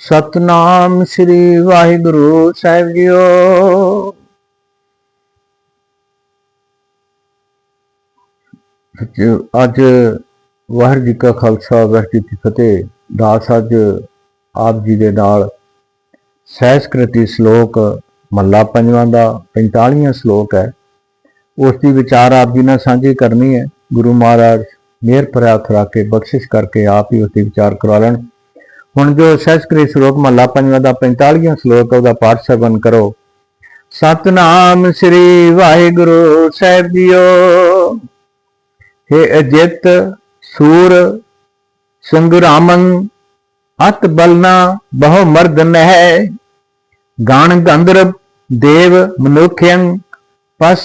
ਸਤਨਾਮ ਸ੍ਰੀ ਵਾਹਿਗੁਰੂ ਸਾਹਿਬ ਜੀਓ। ਅੱਜ- ਅੱਜ ਵਾਹਿਗੁਰੂ ਜੀ ਕਾ ਖਾਲਸਾ, ਵਾਹਿਗੁਰੂ ਜੀ ਕੀ ਫਤਿਹ। ਦਾਸ ਅੱਜ ਆਪ ਜੀ ਦੇ ਨਾਲ ਸਹਿਸਕ੍ਰਿਤੀ ਸ਼ਲੋਕ ਮਹੱਲਾ ਪੰਜਵਾਂ ਦਾ 45ਵਾਂ ਸ਼ਲੋਕ ਹੈ। ਉਸ ਦੀ ਵਿਚਾਰ ਆਪ ਜੀ ਨਾਲ ਸਾਂਝੀ ਕਰਨੀ ਹੈ। ਗੁਰੂ ਮਹਾਰਾਜ ਮਿਹਰ ਭਰਿਆ ਰੱਖ ਕੇ ਬਖਸ਼ਿਸ਼ ਕਰਕੇ ਆਪ ਹੀ ਉਸ ਦੀ ਵਿਚਾਰ ਕਰਵਾ ਲੈਣ। ਹੁਣ ਜੋ ਸਹਿਸਕ੍ਰਿਤ ਸ਼ਲੋਕ ਮਹੱਲਾ ਪੰਜਵਾਂ ਦਾ 45ਵਾਂ ਸ਼ਲੋਕ ਹੈ ਉਹਦਾ ਪਾਠ ਸਰਵਨ ਕਰੋ। ਸਤਨਾਮ ਸ੍ਰੀ ਵਾਹਿਗੁਰੂ ਸਾਹਿਬ ਜੀਓ। हे ਅਜਿਤ, ਸੂਰ ਸੰਗਰਾਮਨ ਅਤ ਬਲਨਾ, ਬਹੁ ਮਰਦ ਨਹਿ। ਗਾਣ ਗੰਧਰਵ, ਦੇਵ ਮਨੁਖਯੰ ਪਸ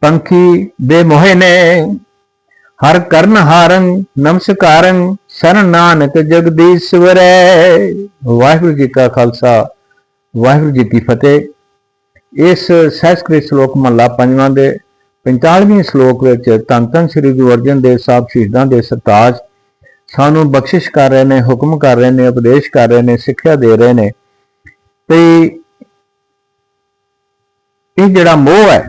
ਪੰਖੀ ਬੇ ਮੋਹਿ ਨੇ। ਹਰ ਕਰਨ ਹਾਰੰ ਨਮਸਕਾਰੰ ਸਰਨ ਨਾਨਕ ਜਗਦੀਸ਼ਵਰੈ ਵਾਹਿਗੁਰੂ ਜੀ ਕਾ ਖਾਲਸਾ, ਵਾਹਿਗੁਰੂ ਜੀ ਕੀ ਫਤਿਹ। ਇਸ ਸੰਸਕ੍ਰਿਤ ਸ਼ਲੋਕ ਮਹਲਾ ਪੰਜਵਾਂ ਦੇ 45ਵੇਂ ਸ਼ਲੋਕ ਵਿੱਚ ਧੰਨ ਧੰਨ ਸ੍ਰੀ ਗੁਰੂ ਅਰਜਨ ਦੇਵ ਸਾਹਿਬ ਸ਼ਹੀਦਾਂ ਦੇ ਸਰਤਾਜ ਸਾਨੂੰ ਬਖਸ਼ਿਸ਼ ਕਰ ਰਹੇ ਨੇ, ਹੁਕਮ ਕਰ ਰਹੇ ਨੇ, ਉਪਦੇਸ਼ ਕਰ ਰਹੇ ਨੇ, ਸਿੱਖਿਆ ਦੇ ਰਹੇ ਨੇ। ਤੇ ਇਹ ਜਿਹੜਾ ਮੋਹ ਹੈ,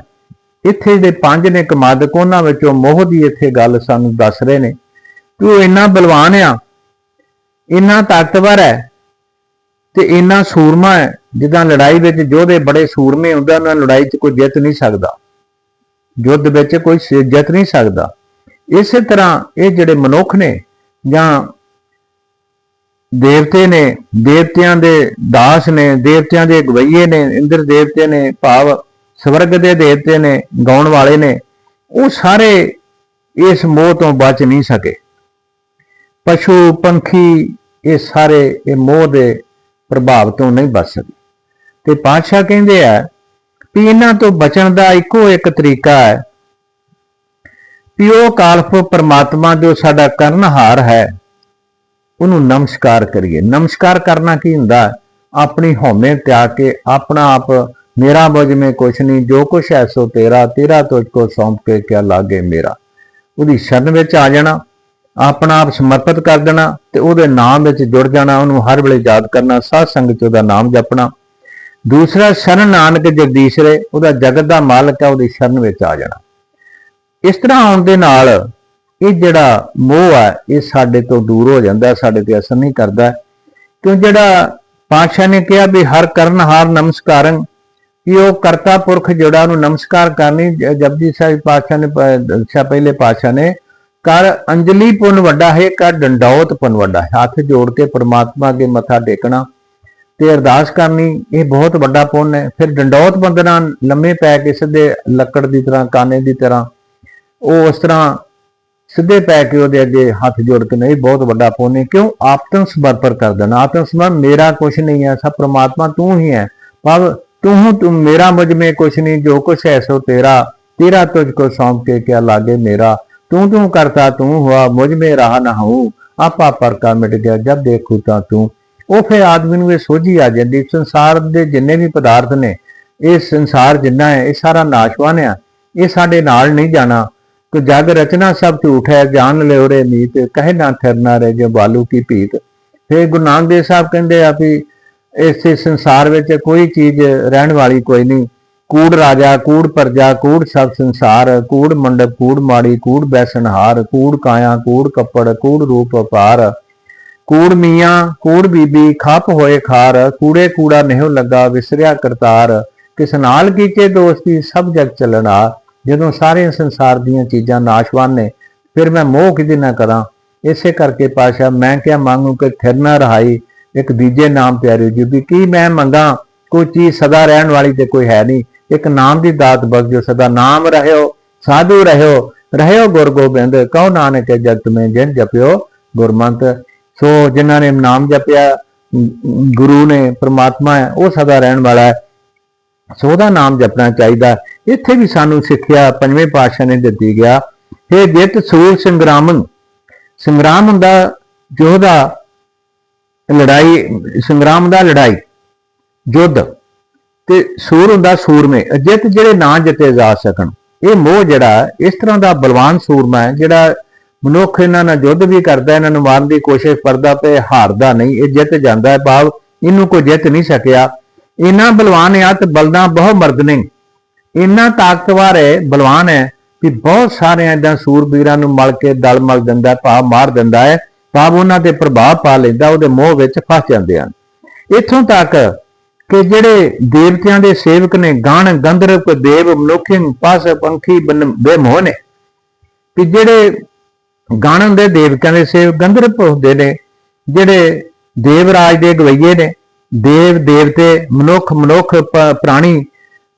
ਇੱਥੇ ਦੇ ਪੰਜ ਨੇ ਕਮਾਦਕ ਉਹਨਾਂ ਵਿੱਚੋਂ ਮੋਹ ਦੀ ਇੱਥੇ ਗੱਲ ਸਾਨੂੰ ਦੱਸ ਰਹੇ ਨੇ। ਕਿ ਉਹ ਇੰਨਾ ਬਲਵਾਨ ਆ, ਇੰਨਾ ਤਾਕਤਵਰ ਹੈ ਤੇ ਇੰਨਾ ਸੂਰਮਾ ਹੈ, ਜਿੱਦਾਂ ਲੜਾਈ ਵਿੱਚ ਯੋਧੇ ਬੜੇ ਸੂਰਮੇ ਹੁੰਦੇ ਉਹਨਾਂ ਲੜਾਈ 'ਚ ਕੋਈ ਜਿੱਤ ਨਹੀਂ ਸਕਦਾ। ਯੁੱਧ ਵਿੱਚ ਕੋਈ ਜਿੱਤ ਨਹੀਂ ਸਕਦਾ। ਇਸੇ ਤਰ੍ਹਾਂ ਇਹ ਜਿਹੜੇ ਮਨੁੱਖ ਨੇ ਜਾਂ ਦੇਵਤੇ ਨੇ, ਦੇਵਤਿਆਂ ਦੇ ਦਾਸ ਨੇ, ਦੇਵਤਿਆਂ ਦੇ ਗਵਈਏ ਨੇ, ਇੰਦਰ ਦੇਵਤੇ ਨੇ, ਭਾਵ ਸਵਰਗ ਦੇ ਦੇਵਤੇ ਨੇ, ਗਾਉਣ ਵਾਲੇ ਨੇ, ਉਹ ਸਾਰੇ ਇਸ ਮੋਹ ਤੋਂ ਬਚ ਨਹੀਂ ਸਕੇ। ਪਸ਼ੂ, ਪੰਖੀ, ਇਹ ਸਾਰੇ ਇਹ ਮੋਹ ਦੇ ਪ੍ਰਭਾਵ ਤੋਂ ਨਹੀਂ ਬਚ ਸਕਦੇ। ਤੇ ਪਾਤਸ਼ਾਹ ਕਹਿੰਦੇ ਆ ਵੀ ਇਹਨਾਂ ਤੋਂ ਬਚਣ ਦਾ ਇੱਕੋ ਇੱਕ ਤਰੀਕਾ ਹੈ। ਵੀ ਉਹ ਕਾਲਪ ਪਰਮਾਤਮਾ ਜੋ ਸਾਡਾ ਕਰਨਹਾਰ ਹੈ, ਉਹਨੂੰ ਨਮਸਕਾਰ ਕਰੀਏ। ਨਮਸਕਾਰ ਕਰਨਾ ਕੀ ਹੁੰਦਾ? ਆਪਣੀ ਹਉਮੈ ਤਿਆਗ ਕੇ ਆਪਣਾ ਆਪ, ਮੇਰਾ ਬੁਝ ਮੇ ਕੁਛ ਨਹੀਂ, ਜੋ ਕੁਛ ਐਸੋ ਤੇਰਾ ਤੇਰਾ ਤੁਝ ਕੋ ਸੌਂਪ ਕੇ ਕਿਆ ਲਾਗੇ ਮੇਰਾ। ਉਹਦੀ ਸ਼ਰਨ ਵਿੱਚ ਆ ਜਾਣਾ। ਆਪਣਾ ਆਪ ਸਮਰਪਿਤ ਕਰ ਦੇਣਾ ਤੇ ਉਹਦੇ ਨਾਮ ਵਿੱਚ ਜੁੜ ਜਾਣਾ, ਉਹਨੂੰ ਹਰ ਵੇਲੇ ਯਾਦ ਕਰਨਾ, ਸਾਧ ਸੰਗਤ 'ਚ ਉਹਦਾ ਨਾਮ ਜਪਣਾ। ਦੂਸਰਾ, ਸ਼ਰਨ ਨਾਨਕ ਜਗਦੀਸ਼ਰੇ ਉਹਦਾ ਜਗਤ ਦਾ ਮਾਲਕ ਹੈ ਉਹਦੀ ਸ਼ਰਨ ਵਿੱਚ ਆ ਜਾਣਾ। ਇਸ ਤਰ੍ਹਾਂ ਆਉਣ ਦੇ ਨਾਲ ਇਹ ਜਿਹੜਾ ਮੋਹ ਹੈ ਇਹ ਸਾਡੇ ਤੋਂ ਦੂਰ ਹੋ ਜਾਂਦਾ, ਸਾਡੇ ਤੇ ਅਸਰ ਨਹੀਂ ਕਰਦਾ। ਕਿਉਂ ਜਿਹੜਾ ਪਾਤਸ਼ਾਹ ਨੇ ਕਿਹਾ ਵੀ ਹਰ ਕਰਨ ਹਾਰ ਨਮਸਕਾਰਨ ਕਿ ਉਹ ਕਰਤਾ ਪੁਰਖ ਜਿਹੜਾ ਉਹਨੂੰ ਨਮਸਕਾਰ ਕਰਨੀ ਜਪਜੀ ਸਾਹਿਬ ਪਾਤਸ਼ਾਹ ਨੇ, ਪ- ਪਹਿਲੇ ਪਾਤਸ਼ਾਹ ਨੇ ਕਰ ਅੰਜਲੀ ਪੁੰਨ ਵੱਡਾ ਹੈ, ਕਰ ਡੰਡੌਤ ਪੁੰਨ ਵੱਡਾ ਹੈ। ਹੱਥ ਜੋੜ ਕੇ ਪ੍ਰਮਾਤਮਾ ਅੱਗੇ ਮੱਥਾ ਟੇਕਣਾ ਤੇ ਅਰਦਾਸ ਕਰਨੀ, ਇਹ ਬਹੁਤ ਵੱਡਾ ਪੁੰਨ ਹੈ। ਫਿਰ ਡੰਡੌਤ ਬੰਦਨਾ ਲੰਮੇ ਪੈ ਕੇ ਸਿੱਧੇ ਲੱਕੜ ਦੀ ਤਰ੍ਹਾਂ, ਕਾਨੇ ਦੀ ਤਰ੍ਹਾਂ, ਉਹ ਉਸ ਤਰ੍ਹਾਂ ਸਿੱਧੇ ਪੈ ਕੇ ਉਹਦੇ ਅੱਗੇ ਹੱਥ ਜੋੜ ਕੇ ਨਹੀਂ ਬਹੁਤ ਵੱਡਾ ਪੁੰਨ ਹੈ। ਕਿਉਂ? ਆਤਮ ਸਮਰਪਣ ਕਰ ਦੇਣਾ। ਆਤਮ ਸਮਰਪਣ ਮੇਰਾ ਕੁਛ ਨਹੀਂ ਹੈ, ਸਭ ਪ੍ਰਮਾਤਮਾ ਤੂੰ ਹੀ ਹੈ। ਭਾਵ ਤੂੰ ਹੂੰ ਤੂੰ ਮੇਰਾ ਮੁਝ ਮੇ ਕੁਛ ਨਹੀਂ, ਜੋ ਕੁਛ ਹੈ ਸੋ ਤੇਰਾ ਤੇਰਾ ਤੁਝ ਕੋ ਸੌਂਪ ਕੇ ਕਿਆ ਲਾਗੇ ਮੇਰਾ। ਤੂੰ ਤੂੰ ਕਰਤਾ ਤੂੰ? ਹੁਆ ਮੁਝ ਮੇ ਰਹਾ ਨਾ ਹੂੰ ਆਪਾ ਪਰਕਾ ਮਿਟ ਗਿਆ, ਜਦ ਦੇਖੂ ਤਾਂ ਤੂੰ। ਉਹ ਫਿਰ ਆਦਮੀ ਨੂੰ ਇਹ ਸੋਝੀ ਆ ਜਾਂਦੀ, ਸੰਸਾਰ ਦੇ ਜਿੰਨੇ ਵੀ ਪਦਾਰਥ ਨੇ, ਇਹ ਸੰਸਾਰ ਜਿੰਨਾ ਹੈ, ਇਹ ਸਾਰਾ ਨਾਸ਼ਵਾਨ ਆ। ਇਹ ਸਾਡੇ ਨਾਲ ਨਹੀਂ ਜਾਣਾ। ਕਿ ਜਗ ਰਚਨਾ ਸਭ ਝੂਠ ਹੈ ਜਾਣ ਲਿਓ ਰੇ ਨੀਤ ਕਹੇ ਨਾ ਠਰਨਾ ਰੇ ਜੋ ਬਾਲੂ ਕੀ ਭੀਤ। ਫਿਰ ਗੁਰੂ ਨਾਨਕ ਦੇਵ ਸਾਹਿਬ ਕਹਿੰਦੇ ਆ ਵੀ ਇਸੇ ਸੰਸਾਰ ਵਿੱਚ ਕੋਈ ਚੀਜ਼ ਰਹਿਣ ਵਾਲੀ ਕੋਈ ਨਹੀਂ। ਕੂੜ ਰਾਜਾ, ਕੂੜ ਪ੍ਰਜਾ, ਕੂੜ ਸਭ ਸੰਸਾਰ, ਕੂੜ ਮੰਡਪ, ਕੂੜ ਮਾੜੀ, ਕੂੜ ਬੈਸਨਹਾਰ ਕੂੜ ਕਾਇਆ, ਕੂੜ ਕੱਪੜ, ਕੂੜ ਰੂਪ ਅਪਾਰ, ਕੂੜ ਮੀਆਂ, ਕੂੜ ਬੀਬੀ, ਖੱਪ ਹੋਏ ਖਾਰ, ਕੂੜੇ ਕੂੜਾ ਨਹੀਂ ਲੱਗਾ ਵਿਸਰਿਆ ਕਰਤਾਰ, ਕਿਸ ਨਾਲ ਕੀਤੇ ਦੋਸਤੀ ਸਭ ਜਗ ਚੱਲਣਾ ਜਦੋਂ ਸਾਰੇ ਸੰਸਾਰ ਦੀਆਂ ਚੀਜ਼ਾਂ ਨਾਸ਼ਵਾਨ ਨੇ, ਫਿਰ ਮੈਂ ਮੋਹ ਕਿਤੇ ਨਾ ਕਰਾਂ? ਇਸੇ ਕਰਕੇ ਪਾਸ਼ਾ ਮੈਂ ਕਿਹਾ, ਮੰਗੂ ਕਿ ਥਿਰ ਨਾ ਰਹਾਈ, ਇੱਕ ਦੂਜੇ ਨਾਮ ਪਿਆਰੇ ਜੀ ਵੀ ਕੀ ਮੈਂ ਮੰਗਾ? ਕੋਈ ਚੀਜ਼ ਸਦਾ ਰਹਿਣ ਵਾਲੀ ਤੇ ਕੋਈ ਹੈ ਨਹੀਂ। ਇੱਕ ਨਾਮ ਦੀ ਦਾਤ ਬਖਸ਼ੋ ਸਦਾ ਨਾਮ ਰਹਿਓ, ਸਾਧੂ ਰਹਿਓ ਰਹਿਓ ਗੁਰ ਗੋਬਿੰਦ, ਕਹੋ ਨਾਨਕ ਜਗਤ ਮੇ ਜਿਨ ਜਪਿਓ ਗੁਰਮੰਤ। ਸੋ ਜਿਨ੍ਹਾਂ ਨੇ ਨਾਮ ਜਪਿਆ ਗੁਰੂ ਨੇ, ਪ੍ਰਮਾਤਮਾ ਹੈ, ਉਹ ਸਦਾ ਰਹਿਣ ਵਾਲਾ ਹੈ। ਸੋ ਉਹਦਾ ਨਾਮ ਜਪਣਾ ਚਾਹੀਦਾ। ਇੱਥੇ ਵੀ ਸਾਨੂੰ ਸਿੱਖਿਆ ਪੰਜਵੇਂ ਪਾਤਸ਼ਾਹ ਨੇ ਦਿੱਤੀ ਗਿਆ हे ਜਿਤ ਸੂਰ ਸੰਗਰਾਮਨ ਸੰਗਰਾਮ ਹੁੰਦਾ ਯੋਧਾ ਲੜਾਈ, ਸੰਗਰਾਮ ਦਾ ਲੜਾਈ, ਯੁੱਧ। ਤੇ ਸੂਰ ਹੁੰਦਾ ਸੂਰਮੇ ਜਿੱਤ ਜਿਹੜੇ ਨਾ ਜਿੱਤੇ ਜਾ ਸਕਣ। ਇਹ ਮੋਹ ਜਿਹੜਾ ਇਸ ਤਰ੍ਹਾਂ ਦਾ ਬਲਵਾਨ ਸੂਰਮਾ ਹੈ, ਜਿਹੜਾ ਮਨੁੱਖ ਇਹਨਾਂ ਨਾਲ ਯੁੱਧ ਵੀ ਕਰਦਾ ਇਹਨਾਂ ਨੂੰ ਮਾਰਨ ਦੀ ਕੋਸ਼ਿਸ਼ ਕਰਦਾ ਤੇ ਹਾਰਦਾ ਨਹੀਂ, ਇਹ ਜਿੱਤ ਜਾਂਦਾ ਹੈ। ਭਾਵ ਇਹਨੂੰ ਕੋਈ ਜਿੱਤ ਨਹੀਂ ਸਕਿਆ। ਇਹਨਾਂ ਬਲਵਾਨ ਆ ਤੇ ਬਲਦਾਂ ਬਹੁ ਮਰਦ ਨੇ। ਇੰਨਾ ਤਾਕਤਵਰ ਹੈ, ਬਲਵਾਨ ਹੈ ਕਿ ਬਹੁਤ ਸਾਰੇ ਏਦਾਂ ਸੂਰਬੀਰਾਂ ਨੂੰ ਮਲ ਕੇ ਦਲ ਮਲ ਦਿੰਦਾ ਭਾਵ ਮਾਰ ਦਿੰਦਾ ਹੈ, ਭਾਵ ਉਹਨਾਂ ਤੇ ਪ੍ਰਭਾਵ ਪਾ ਲੈਂਦਾ, ਉਹਦੇ ਮੋਹ ਵਿੱਚ ਫਸ ਜਾਂਦੇ ਹਨ। ਇੱਥੋਂ ਤੱਕ ਕਿ ਜਿਹੜੇ ਦੇਵਤਿਆਂ ਦੇ ਸੇਵਕ ਨੇ, ਗਣ ਗੰਧਰਵ ਦੇਵ ਮਨੁੱਖੀ ਪਾਸ ਪੰਖੀ ਬਨ- ਬੇਮੋਹ ਨੇ। ਕਿ ਜਿਹੜੇ ਗਾਣਨ ਦੇ ਦੇਵਕਾਂ ਦੇ ਸੇਵ ਗੰਧਰਵ ਹੁੰਦੇ ਨੇ, ਜਿਹੜੇ ਦੇਵਰਾਜ ਦੇ ਗਵਈਏ ਨੇ, ਦੇਵ ਦੇਵਤੇ, ਮਨੁੱਖ ਮਨੁੱਖ ਪ੍ਰਾਣੀ,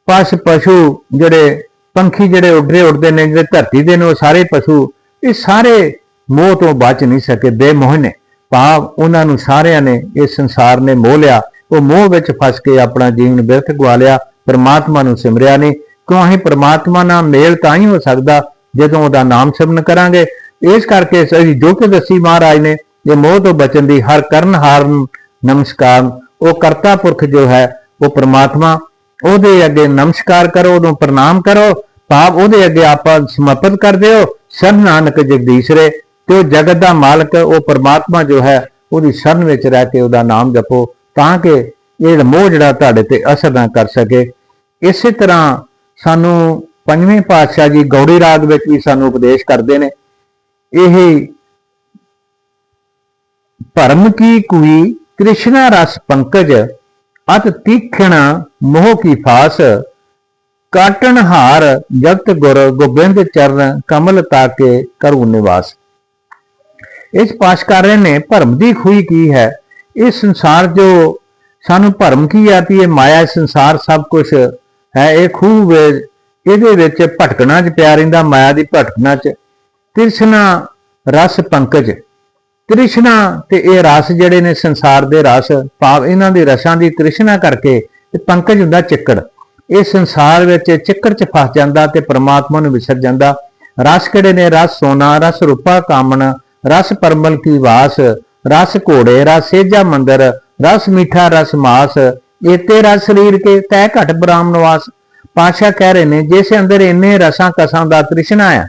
ਪਸ਼ ਪਸ਼ੂ ਜਿਹੜੇ ਪੰਖੀ ਜਿਹੜੇ ਉੱਡਦੇ ਉੱਡਦੇ ਨੇ, ਜਿਹੜੇ ਧਰਤੀ ਦੇ ਨੇ, ਉਹ ਸਾਰੇ ਪਸ਼ੂ, ਇਹ ਸਾਰੇ ਮੋਹ ਤੋਂ ਬਚ ਨਹੀਂ ਸਕੇ, ਬੇਮੋਹ ਨੇ। ਭਾਵ ਉਹਨਾਂ ਨੂੰ ਸਾਰਿਆਂ ਨੇ ਇਸ ਸੰਸਾਰ ਨੇ ਮੋਹ ਲਿਆ। ਉਹ ਮੋਹ ਵਿੱਚ ਫਸ ਕੇ ਆਪਣਾ ਜੀਵਨ ਬਿਰਥ ਗਵਾ ਲਿਆ, ਪਰਮਾਤਮਾ ਨੂੰ ਸਿਮਰਿਆ ਨਹੀਂ। ਕਿਉਂ ਅਸੀਂ ਪਰਮਾਤਮਾ ਨਾਲ ਮੇਲ ਤਾਂ ਹੀ ਹੋ ਸਕਦਾ ਜਦੋਂ ਉਹਦਾ ਨਾਮ ਸਿਮਰਨ ਕਰਾਂਗੇ? ਇਸ ਕਰਕੇ ਅਸੀਂ ਜੋ ਕਿ ਦੱਸੀ ਮਹਾਰਾਜ ਨੇ, ਇਹ ਮੋਹ ਤੋਂ ਬਚਣ ਦੀ ਹਰ ਕਰਨ ਹਾਰਨ ਨਮਸਕਾਰ, ਉਹ ਕਰਤਾ ਪੁਰਖ ਜੋ ਹੈ, ਉਹ ਪਰਮਾਤਮਾ। ਉਹਦੇ ਅੱਗੇ ਨਮਸਕਾਰ ਕਰੋ, ਉਹਨੂੰ ਪ੍ਰਣਾਮ ਕਰੋ ਭਾਵ ਉਹਦੇ ਅੱਗੇ ਆਪਾਂ ਸਮਰਪਿਤ ਕਰ ਦਿਓ। ਸਰਨ ਨਾਨਕ ਜਗਦੀਸ਼ਰੇ ਤੇ ਉਹ ਜਗਤ ਦਾ ਮਾਲਕ, ਉਹ ਪਰਮਾਤਮਾ ਜੋ ਹੈ, ਉਹਦੀ ਸ਼ਰਨ ਵਿੱਚ ਰਹਿ ਕੇ ਉਹਦਾ ਨਾਮ ਜਪੋ। ਤਾਂ ਕਿ ਇਹ ਮੋਹ ਜਿਹੜਾ ਤੁਹਾਡੇ ਤੇ ਅਸਰ ਨਾ ਕਰ ਸਕੇ। ਇਸੇ ਤਰ੍ਹਾਂ ਸਾਨੂੰ ਪੰਜਵੇਂ ਪਾਤਸ਼ਾਹ ਜੀ ਗੌੜੀ ਰਾਗ ਵਿੱਚ ਵੀ ਸਾਨੂੰ ਉਪਦੇਸ਼ ਕਰਦੇ ਨੇ। ਇਹ ਭਰਮ ਕੀ ਕੁਈ ਕ੍ਰਿਸ਼ਨਾ ਰਸ ਪੰਕਜ, ਅਤ ਤੀਖਣ ਮੋਹ ਕੀ ਫਾਸ, ਕਾਟਣ ਹਾਰ ਜਗਤ ਗੁਰ ਗੋਬਿੰਦ ਚਰਨ ਕਮਲ ਤਾਕੇ ਕਰੂ ਨਿਵਾਸ। ਇਸ ਪਾਸ਼ ਨੇ, ਭਰਮ ਦੀ ਖੂਈ ਕੀ ਹੈ? ਇਹ ਸੰਸਾਰ ਜੋ ਸਾਨੂੰ ਭਰਮ ਕੀ ਆ ਵੀ ਇਹ ਮਾਇਆ ਸੰਸਾਰ ਸਭ ਕੁਝ ਹੈ, ਇਹ ਖੂਬ ਇਹਦੇ ਵਿੱਚ ਭਟਕਣਾ ਚ ਪਿਆ ਰਹਿੰਦਾ, ਮਾਇਆ ਦੀ ਭਟਕਣਾ ਚ। ਤ੍ਰਿਸ਼ਨਾ ਰਸ ਪੰਕਜ। ਤ੍ਰਿਸ਼ਨਾ ਤੇ ਇਹ ਰਸ ਜਿਹੜੇ ਨੇ ਸੰਸਾਰ ਦੇ ਰਸ, ਭਾਵ ਇਹਨਾਂ ਦੇ ਰਸਾਂ ਦੀ ਤ੍ਰਿਸ਼ਨਾ ਕਰਕੇ ਇਹ ਪੰਕਜ ਹੁੰਦਾ ਚਿੱਕੜ। ਇਹ ਸੰਸਾਰ ਵਿੱਚ ਚਿੱਕੜ ਚ ਫਸ ਜਾਂਦਾ ਤੇ ਪ੍ਰਮਾਤਮਾ ਨੂੰ ਵਿਸਰ ਜਾਂਦਾ। ਰਸ ਕਿਹੜੇ ਨੇ? ਰਸ ਸੋਨਾ, ਰਸ ਰੂਪਾ ਕਾਮਣ, ਰਸ ਪਰਮਲ ਕੀ ਵਾਸ ਰਸ ਘੋੜੇ, ਰਸ ਸੇਜਾ ਮੰਦਰ, ਰਸ ਮੀਠਾ, ਰਸ ਮਾਸ ਇਤੇ ਰਸ ਸਰੀਰ ਕੇ ਤੈ ਘਟ ਬ੍ਰਾਹਮ ਨਿਵਾਸ ਪਾਸ਼ਾ ਕਹਿ ਰਹੇ ਨੇ, ਜਿਸ ਅੰਦਰ ਇੰਨੇ ਰਸਾਂ ਕਸਾਂ ਦਾ ਤ੍ਰਿਸ਼ਨਾ ਆ,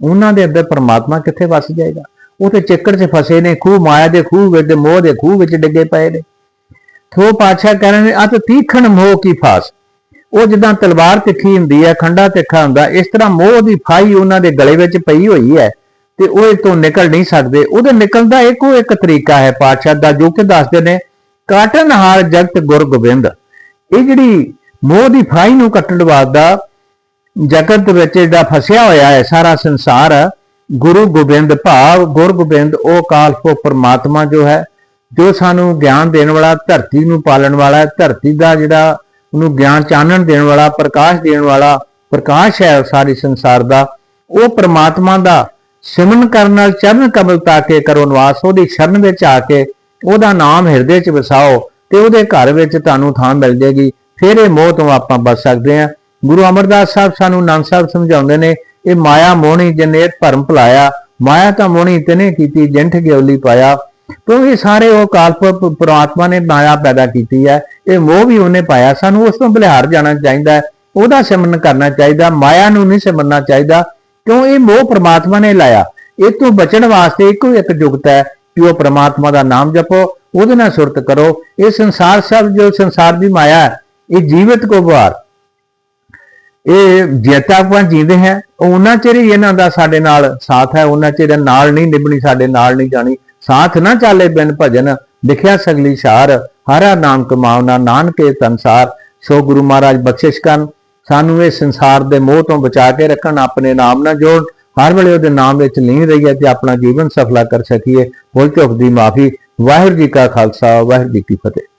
ਉਹਨਾਂ ਦੇ ਅੰਦਰ ਪਰਮਾਤਮਾ ਕਿੱਥੇ ਵਸ ਜਾਏਗਾ? ਉਹ ਤੇ ਚੱਕਰ 'ਚ ਫਸੇ ਨੇ, ਖੂਹ ਮਾਇਆ ਦੇ ਖੂਹ ਵਿੱਚ, ਮੋਹ ਦੇ ਖੂਹ ਵਿੱਚ ਡਿੱਗੇ ਪਏ ਨੇ। ਥੋ ਪਾਤਸ਼ਾਹ ਕਹਿ ਰਹੇ ਨੇ, ਅਤ ਤੀਖਣ ਮੋਹ ਕੀ ਫਾਸ? ਉਹ ਜਿੱਦਾਂ ਤਲਵਾਰ ਤਿੱਖੀ ਹੁੰਦੀ ਹੈ ਖੰਡਾ ਤਿੱਖਾ ਹੁੰਦਾ, ਇਸ ਤਰ੍ਹਾਂ ਮੋਹ ਦੀ ਫਾਈ ਉਹਨਾਂ ਦੇ ਗਲੇ ਵਿੱਚ ਪਈ ਹੋਈ ਹੈ। ਤੇ ਉਹ ਇਹ ਤੋਂ ਨਿਕਲ ਨਹੀਂ ਸਕਦੇ। ਉਹਦੇ ਨਿਕਲਣ ਦਾ ਇੱਕੋ ਇੱਕ ਤਰੀਕਾ ਹੈ ਪਾਤਸ਼ਾਹ ਦਾ, ਜੋ ਕਿ ਦੱਸਦੇ ਨੇ, ਕਾਟਨ ਹਾਰ ਜਗਤ ਗੁਰ ਗੋਬਿੰਦ। ਇਹ ਜਿਹੜੀ ਮੋਹ ਦੀ ਫਾਈ ਨੂੰ ਕੱਟਣ ਵਾਸਤਾ ਜਗਤ ਵਿੱਚ ਜਿਹੜਾ ਫਸਿਆ ਹੋਇਆ ਹੈ, ਸਾਰਾ ਸੰਸਾਰ, ਗੁਰੂ ਗੋਬਿੰਦ ਭਾਵ, ਗੁਰ ਗੋਬਿੰਦ ਉਹ ਕਾਲਪੋ ਪਰਮਾਤਮਾ ਜੋ ਹੈ, ਜੋ ਸਾਨੂੰ ਗਿਆਨ ਦੇਣ ਵਾਲਾ, ਧਰਤੀ ਨੂੰ ਪਾਲਣ ਵਾਲਾ ਧਰਤੀ ਦਾ ਜਿਹੜਾ ਉਹਨੂੰ ਗਿਆਨ ਚਾਨਣ ਦੇਣ ਵਾਲਾ, ਪ੍ਰਕਾਸ਼ ਦੇਣ ਵਾਲਾ ਪ੍ਰਕਾਸ਼ ਹੈ ਸਾਰੀ ਸੰਸਾਰ ਦਾ, ਉਹ ਪਰਮਾਤਮਾ ਦਾ ਸਿਮਰਨ ਕਰਨ ਨਾਲ ਚਰਨ ਕਮਲ ਤਾਕੇ ਕਰੋ ਨਿਵਾਸ, ਉਹਦੀ ਸ਼ਰਨ ਵਿੱਚ ਆ ਕੇ ਉਹਦਾ ਨਾਮ ਹਿਰਦੇ 'ਚ ਵਸਾਓ ਤੇ ਉਹਦੇ ਘਰ ਵਿੱਚ ਤੁਹਾਨੂੰ ਥਾਂ ਮਿਲ ਜੇਗੀ। ਫਿਰ ਇਹ ਮੋਹ ਤੋਂ ਆਪਾਂ ਬਚ ਸਕਦੇ ਹਾਂ। ਗੁਰੂ ਅਮਰਦਾਸ ਸਾਹਿਬ ਸਾਨੂੰ ਨਾਨਕ ਸਾਹਿਬ ਸਮਝਾਉਂਦੇ ਨੇ, ਇਹ ਮਾਇਆ ਮੋਹਣੀ ਜਨੇਤ ਭਰਮ ਭੁਲਾਇਆ, ਮਾਇਆ ਤਾਂ ਮੋਹਣੀ ਤਨੇ ਕੀਤੀ, ਜੰਠ ਗਿਉਲੀ ਪਾਇਆ। ਕਿਉਂ ਇਹ ਸਾਰੇ ਉਹ ਕਾਲਪ ਪ੍ਰਮਾਤਮਾ ਨੇ ਮਾਇਆ ਪੈਦਾ ਕੀਤੀ ਹੈ। ਇਹ ਮੋਹ ਵੀ ਉਹਨੇ ਪਾਇਆ, ਸਾਨੂੰ ਉਸ ਤੋਂ ਬਲਿਹਾਰ ਜਾਣਾ ਚਾਹੀਦਾ ਹੈ। ਉਹਦਾ ਸਿਮਰਨ ਕਰਨਾ ਚਾਹੀਦਾ, ਮਾਇਆ ਨੂੰ ਨਹੀਂ ਸਿਮਰਨਾ ਚਾਹੀਦਾ। ਕਿਉਂ ਇਹ ਮੋਹ ਪ੍ਰਮਾਤਮਾ ਨੇ ਲਾਇਆ? ਇਹ ਤੋਂ ਬਚਣ ਵਾਸਤੇ ਇੱਕੋ ਇੱਕ ਜੁਗਤ ਹੈ ਕਿ ਉਹ ਪ੍ਰਮਾਤਮਾ ਦਾ ਨਾਮ ਜਪੋ, ਉਹਦੇ ਨਾਲ ਸੁਰਤ ਕਰੋ। ਇਹ ਸੰਸਾਰ ਸਭ ਜੋ ਸੰਸਾਰ ਦੀ ਮਾਇਆ ਹੈ, ਇਹ ਜੀਵਤ ਕੋ ਬਵਾਰ ਇਹ ਜੇਤਾ ਆਪਾਂ ਜੀਂਦੇ ਹੈ ਉਹਨਾਂ ਚਿਰ ਹੀ ਇਹਨਾਂ ਦਾ ਸਾਡੇ ਨਾਲ ਸਾਥ ਹੈ, ਉਹਨਾਂ ਚਿਰ ਨਾਲ ਨਹੀਂ ਨਿਭਣੀ, ਸਾਡੇ ਨਾਲ ਨਹੀਂ ਜਾਣੀ। ਸਾਥ ਨਾ ਚਾਲੇ ਬਿਨ ਭਜਨ, ਲਿਖਿਆ ਸਗਲੀ ਸ਼ਾਰ ਹਰਾ ਨਾਮ ਕਮਾਉਣਾ ਨਾਨਕੇ ਤਨਸਾਰ। ਸੋ ਗੁਰੂ ਮਹਾਰਾਜ ਬਖਸ਼ਿਸ਼ ਕਰਨ। ਸਾਨੂੰ ਇਹ ਸੰਸਾਰ ਦੇ ਮੋਹ ਤੋਂ ਬਚਾ ਕੇ ਰੱਖਣ, ਆਪਣੇ ਨਾਮ ਨਾਲ ਜੋੜ ਹਰ ਵੇਲੇ ਉਹਦੇ ਨਾਮ ਵਿੱਚ ਲੀਨ ਰਹੀਏ ਤੇ ਆਪਣਾ ਜੀਵਨ ਸਫਲਾ ਕਰ ਸਕੀਏ। ਭੁੱਲ ਚੁੱਕ ਦੀ ਮਾਫੀ। ਵਾਹਿਗੁਰੂ ਜੀ ਕਾ ਖਾਲਸਾ, ਵਾਹਿਗੁਰੂ ਜੀ ਕੀ ਫਤਿਹ।